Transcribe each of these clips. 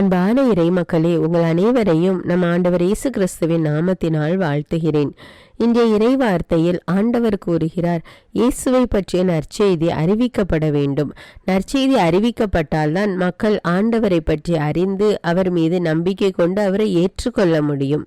அன்பான இறை மக்களே உங்கள் அனைவரையும் நம் ஆண்டவர் இயேசு கிறிஸ்துவின் நாமத்தினால் வாழ்த்துகிறேன். இன்றைய இறை வார்த்தையில் ஆண்டவர் கூறுகிறார் இயேசுவை பற்றிய நற்செய்தி அறிவிக்கப்பட வேண்டும். நற்செய்தி அறிவிக்கப்பட்டால்தான் மக்கள் ஆண்டவரை பற்றி அறிந்து அவர் மீது நம்பிக்கை கொண்டு அவரை ஏற்றுக்கொள்ள முடியும்.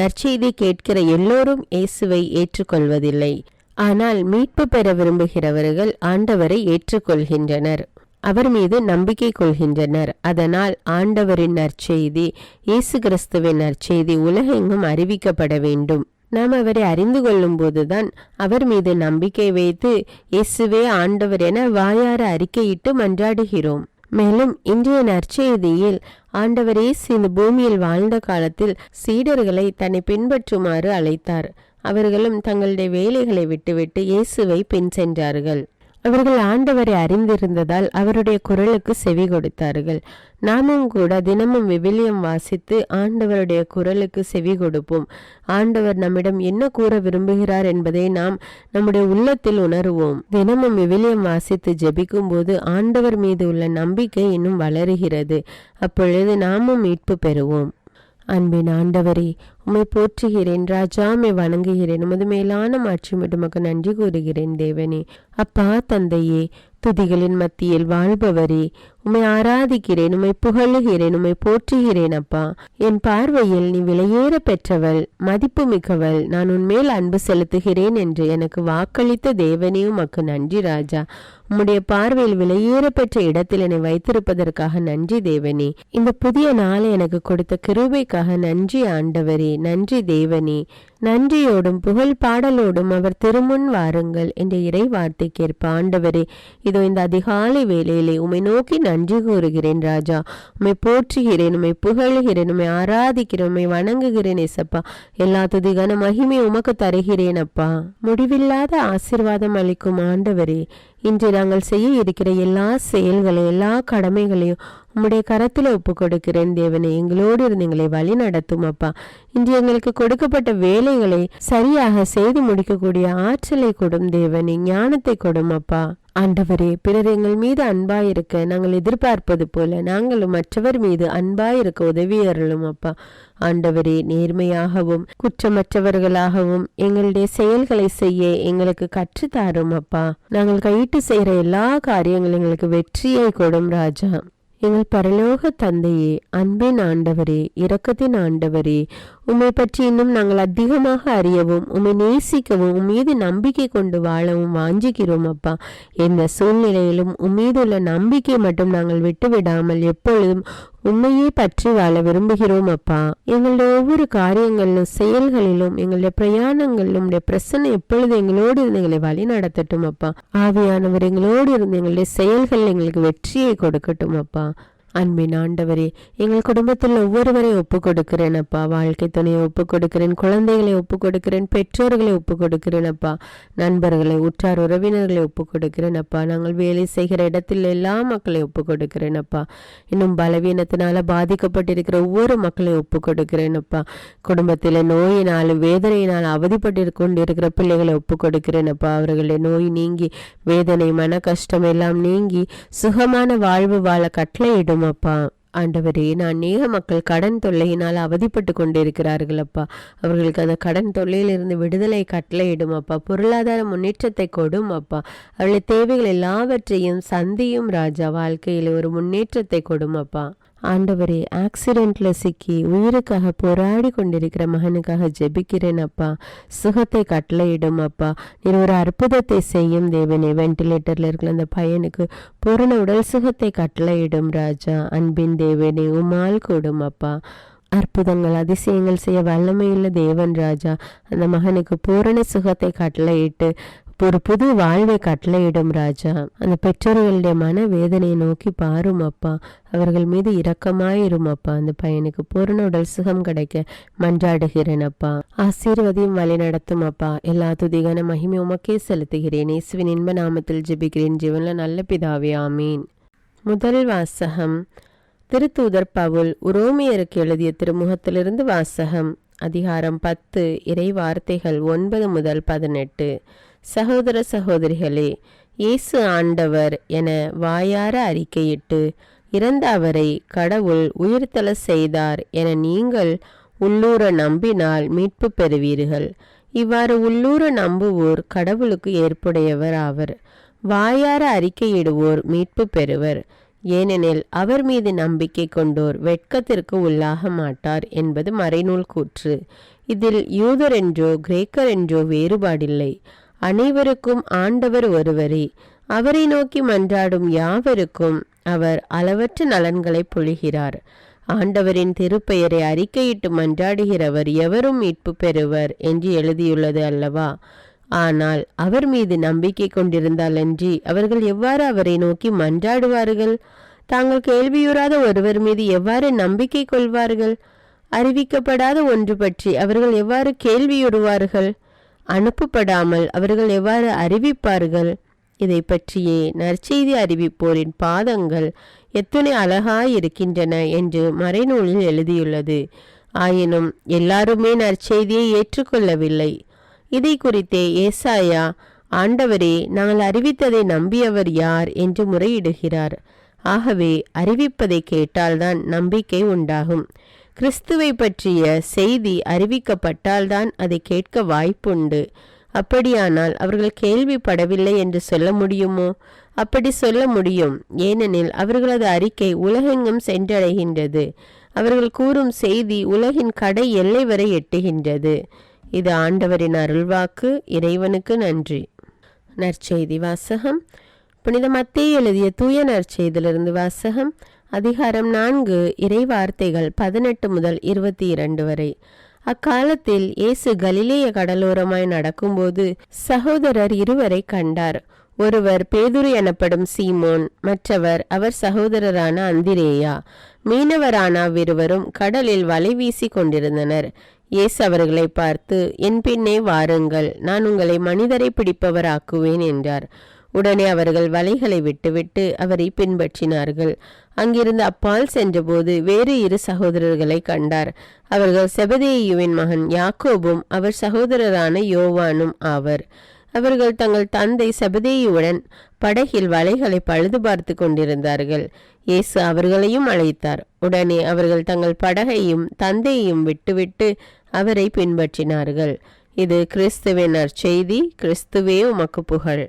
நற்செய்தி கேட்கிற எல்லோரும் இயேசுவை ஏற்றுக்கொள்வதில்லை. ஆனால் மீட்பு பெற விரும்புகிறவர்கள் ஆண்டவரை ஏற்றுக்கொள்கின்றனர். அவர் மீது நம்பிக்கை கொள்கின்றனர். அதனால் ஆண்டவரின் நற்செய்தி இயேசு கிறிஸ்துவின் நற்செய்தி உலகெங்கும் அறிவிக்கப்பட வேண்டும். நாம் அவரை அறிந்து கொள்ளும் போதுதான் அவர் மீது நம்பிக்கை வைத்து இயேசுவே ஆண்டவர் என வாயார அறிக்கையிட்டு மன்றாடுகிறோம். மேலும் இன்றைய நற்செய்தியில் ஆண்டவர் இயேசு இந்த பூமியில் வாழ்ந்த காலத்தில் சீடர்களை தன்னை பின்பற்றுமாறு அழைத்தார். அவர்களும் தங்களுடைய வேலைகளை விட்டுவிட்டு இயேசுவை பின் சென்றார்கள். அவர்கள் ஆண்டவரை அறிந்திருந்ததால் அவருடைய குரலுக்கு செவி கொடுத்தார்கள். நாமும் கூட தினமும் விவிலியம் வாசித்து ஆண்டவருடைய குரலுக்கு செவி கொடுப்போம். ஆண்டவர் நம்மிடம் என்ன கூற விரும்புகிறார் என்பதை நாம் நம்முடைய உள்ளத்தில் உணருவோம். தினமும் விவிலியம் வாசித்து ஜெபிக்கும் போது ஆண்டவர் மீது உள்ள நம்பிக்கை இன்னும் வளருகிறது. அப்பொழுது நாமும் மீட்பு பெறுவோம். அன்பின் ஆண்டவரே உம்மை போற்றுகிறேன் ராஜா வணங்குகிறேன் உமது மேலான மாட்சி உமக்கு நன்றி கூறுகிறேன் தேவனே. அப்பா தந்தையே துதிகளின் மத்தியில் வாழ்பவரே உம்மை ஆராதிக்கிறேன் உம்மை புகழுகிறேன் உம்மை போற்றுகிறேன் அப்பா. என் பார்வையில் நீ விலையேற பெற்றவள் மதிப்பு மிக்கவள் நான் உன்மேல் அன்பு செலுத்துகிறேன் என்று எனக்கு வாக்களித்த தேவனே உமக்கு நன்றி ராஜா. உம்முடைய பார்வையில் விலையேற பெற்ற இடத்தில் என்னை வைத்திருப்பதற்காக நன்றி தேவனே. இந்த புதிய நாளை எனக்கு கொடுத்த கிருபைக்காக நன்றி ஆண்டவரே நன்றி தேவனே. நன்றியோடும் புகழ் பாடலோடும் அவர் திருமுன் வாருங்கள் என்ற இறை வார்த்தைக்கேற்ப ஆண்டவரே. இதோ இந்த அதிகாலை வேளையிலே உம்மை நோக்கி நன்றி கூறுகிறேன் ராஜா. உமை போற்றுகிறேன் உமை புகழ்கிறேன் உமை ஆராதிக்கிறேன் உமை வணங்குகிறேன் இசப்பா எல்லா துதிகான மகிமை உமக்கு தருகிறேன் அப்பா. முடிவில்லாத ஆசிர்வாதம் அளிக்கும் ஆண்டவரே. இன்று நாங்கள் செய்ய இருக்கிற எல்லா செயல்களையும் எல்லா கடமைகளையும் உம்முடைய கரத்தில் ஒப்பு கொடுக்கிறேன் தேவனே. எங்களோடு இருந்து எங்களை வழி நடத்தும் அப்பா. இன்று எங்களுக்கு கொடுக்கப்பட்ட வேலைகளை சரியாக செய்து முடிக்கக்கூடிய ஆற்றலை கொடும் தேவனே. ஞானத்தை கொடும் அப்பா. ஆண்டவரே பிறர் எங்கள் மீது அன்பாயிருக்க நாங்கள் எதிர்பார்ப்பது போல நாங்களும் மற்றவர் மீது அன்பாயிருக்க உதவி அருளும் அப்பா. ஆண்டவரே நேர்மையாகவும் குற்றமற்றவர்களாகவும் எங்களுடைய செயல்களை செய்ய எங்களுக்கு கற்றுத்தாரும் அப்பா. நாங்கள் கையிட்டு செய்கிற எல்லா காரியங்களும் எங்களுக்கு வெற்றியை கொடும் ராஜா. எங்கள் பரலோக தந்தையே அன்பின் ஆண்டவரே இரக்கத்தின் ஆண்டவரே உம்மை பற்றி இன்னும் நாங்கள் அதிகமாக அறியவும் உம்மை நேசிக்கவும் உம் மீது நம்பிக்கை கொண்டு வாழவும் வாஞ்சிக்கிறோம் அப்பா. எந்த சூழ்நிலையிலும் உம்மீது உள்ள நம்பிக்கை மட்டும் நாங்கள் விட்டுவிடாமல் எப்பொழுதும் உண்மையே பற்றி வாழ விரும்புகிறோம் அப்பா. எங்களுடைய ஒவ்வொரு காரியங்களிலும் செயல்களிலும் எங்களுடைய பிரயாணங்களிலும் உடைய பிரசன்னை எப்பொழுது எங்களோடு இருந்து எங்களை வழி நடத்தட்டும் அப்பா. ஆவியானவர் எங்களோடு இருந்து எங்களுடைய செயல்கள் எங்களுக்கு வெற்றியை கொடுக்கட்டும் அப்பா. அன்பின் ஆண்டவரே எங்கள் குடும்பத்தில் ஒவ்வொருவரை ஒப்பு கொடுக்கிறேன் அப்பா. வாழ்க்கை துணையை ஒப்பு கொடுக்கிறேன் குழந்தைகளை ஒப்பு கொடுக்கிறேன் பெற்றோர்களை ஒப்பு கொடுக்கிறேன் அப்பா. நண்பர்களை உற்றார் உறவினர்களை ஒப்பு கொடுக்கிறேன் அப்பா. நாங்கள் வேலை செய்கிற இடத்தில் எல்லா மக்களை ஒப்பு கொடுக்கிறேன் அப்பா. இன்னும் பலவீனத்தினால பாதிக்கப்பட்டிருக்கிற ஒவ்வொரு மக்களை ஒப்பு கொடுக்கிறேன் அப்பா. குடும்பத்தில் நோயினால் வேதனையினால் அவதிப்பட்டு கொண்டிருக்கிற பிள்ளைகளை ஒப்பு கொடுக்கிறேன் அப்பா. அவர்களுடைய நோய் நீங்கி வேதனை மன கஷ்டம் எல்லாம் நீங்கி சுகமான வாழ்வு வாழ கட்டளையிடும்? அப்பா. ஆண்டவரே நான் நேக மக்கள் கடன் தொல்லையினால் அவதிப்பட்டு கொண்டிருக்கிறார்கள் அப்பா அவர்களுக்கு அந்த கடன் தொல்லையிலிருந்து விடுதலை கட்டளையிடும் அப்பா. பொருளாதார முன்னேற்றத்தை கொடும் அப்பா. அவளுடைய தேவைகள் எல்லாவற்றையும் சந்தியும் ராஜா. வாழ்க்கையில் ஒரு முன்னேற்றத்தை கொடும் அப்பா. ஆண்டவரே ஆக்சிடென்ட்ல சிக்கி உயிருக்காக போராடி கொண்டிருக்கிற மகனுக்காக ஜெபிக்கிறேன் அப்பா. சுகத்தை கட்டளையிடும் அப்பா. நீர் ஒரு அற்புதத்தை செய்யும் தேவனே. வென்டிலேட்டர்ல இருக்கிற அந்த பையனுக்கு பூரண உடல் சுகத்தை கட்டளையிடும் ராஜா. அன்பின் தேவனே உமால் கூடும் அப்பா. அற்புதங்கள் அதிசயங்கள் செய்ய வல்லமையுள்ள தேவன் ராஜா. அந்த மகனுக்கு பூரண சுகத்தை கட்டளையிட்டு ஒரு புது வாழ்வை கட்டளையிடும் ராஜா. அந்த பெற்றோர்களுடைய மன வேதனையை நோக்கி பாரும் அப்பா. அவர்கள் மீது இரக்கமாயிரும் அப்பா. அந்த பையனுக்கு பூரண உடல் சுகம் கிடைக்க மன்றாடுகிறேன் அப்பா. ஆசீர்வதியும் வழி நடத்தும் அப்பா. எல்லா துதிகான மகிமை உமக்கே செலுத்துகிறேன். இயேசுவின் இன்ப நாமத்தில் ஜெபிக்கிறேன். ஜீவன்ல நல்ல பிதாவே. ஆமீன். முதல் வாசகம். திருத்தூதர் பவுல் உரோமியருக்கு எழுதிய திருமுகத்திலிருந்து வாசகம். அதிகாரம் பத்து. இறை வார்த்தைகள் ஒன்பது முதல் பதினெட்டு. சகோதர சகோதரிகளே இயேசு ஆண்டவர் என வாயார அறிக்கையிட்டு இறந்த அவரை கடவுள் உயிர்த்தல செய்தார் என நீங்கள் உள்ளூர நம்பினால் மீட்பு பெறுவீர்கள். இவ்வாறு உள்ளூர நம்புவோர் கடவுளுக்கு ஏற்புடையவர் ஆவர். வாயார அறிக்கையிடுவோர் மீட்பு பெறுவர். ஏனெனில் அவர் மீது நம்பிக்கை கொண்டோர் வெட்கத்திற்கு உள்ளாக மாட்டார் என்பது மறைநூல் கூற்று. இதில் யூதர் என்றோ கிரேக்கர் என்றோ வேறுபாடில்லை. அனைவருக்கும் ஆண்டவர் ஒருவரே. அவரை நோக்கி மன்றாடும் யாவருக்கும் அவர் அளவற்ற நலன்களை பொழிகிறார். ஆண்டவரின் திருப்பெயரை அறிக்கையிட்டு மன்றாடுகிறவர் எவரும் மீட்பு பெறுவர் என்று எழுதியுள்ளது அல்லவா? ஆனால் அவர் மீது நம்பிக்கை கொண்டிருந்தாலன்றி அவர்கள் எவ்வாறு அவரை நோக்கி மன்றாடுவார்கள்? தாங்கள் கேள்வியுறாத ஒருவர் மீது எவ்வாறு நம்பிக்கை கொள்வார்கள்? அறிவிக்கப்படாத ஒன்று பற்றி அவர்கள் எவ்வாறு கேள்வியுறுவார்கள்? அனுப்பப்படாமல் அவர்கள் எவ்வாறு அறிவிப்பார்கள்? இதை பற்றியே நற்செய்தி அறிவிப்போரின் பாதங்கள் எத்தனை அழகாய் இருக்கின்றன என்று மறைநூலில் எழுதியுள்ளது. ஆயினும் எல்லாருமே நற்செய்தியை ஏற்றுக்கொள்ளவில்லை. இதை குறித்தே ஏசாயா ஆண்டவரே நாங்கள் அறிவித்ததை நம்பியவர் யார்? என்று முறையிடுகிறார். ஆகவே அறிவிப்பதை கேட்டால்தான் நம்பிக்கை உண்டாகும். கிறிஸ்துவை பற்றிய செய்தி அறிவிக்கப்பட்டால்தான் அதை கேட்க வாய்ப்புண்டு. அப்படியானால் அவர்கள் கேள்விப்படவில்லை என்று சொல்ல முடியுமோ? அப்படி சொல்ல முடியும். ஏனெனில் அவர்களது அறிக்கை உலகெங்கும் சென்றடைகின்றது. அவர்கள் கூறும் செய்தி உலகின் கடை எல்லை வரை எட்டுகின்றது. இது ஆண்டவரின் அருள்வாக்கு. இறைவனுக்கு நன்றி. நற்செய்தி வாசகம். புனித மத்திய எழுதிய தூய நற்செய்தியிலிருந்து வாசகம் அதிகாரம் நான்கு இறை வார்த்தைகள் பதினெட்டு முதல் இருபத்தி இரண்டு வரை. அக்காலத்தில் இயேசு கலிலேய கடலோரமாய் நடக்கும்போது சகோதரர் இருவரை கண்டார். ஒருவர் பேதுரு எனப்படும் சீமோன் மற்றவர் அவர் சகோதரரான அந்திரேயா. மீனவரான அவ்விருவரும் கடலில் வலை வீசி கொண்டிருந்தனர். இயேசு அவர்களை பார்த்து என் பின்னே வாருங்கள் நான் உங்களை மனிதரை பிடிப்பவராக்குவேன் என்றார். உடனே அவர்கள் வலைகளை விட்டுவிட்டு அவரை பின்பற்றினார்கள். அங்கிருந்து அப்பால் சென்றபோது வேறு இரு சகோதரர்களை கண்டார். அவர்கள் செபதேயுவின் மகன் யாக்கோபும் அவர் சகோதரரான யோவானும் ஆவர். அவர்கள் தங்கள் தந்தை செபதேயுடன் படகில் வலைகளை பழுது பார்த்து கொண்டிருந்தார்கள். இயேசு அவர்களையும் அழைத்தார். உடனே அவர்கள் தங்கள் படகையும் தந்தையையும் விட்டுவிட்டு அவரை பின்பற்றினார்கள். இது கிறிஸ்துவின் நற்செய்தி கிறிஸ்துவே உமக்கு புகழ்.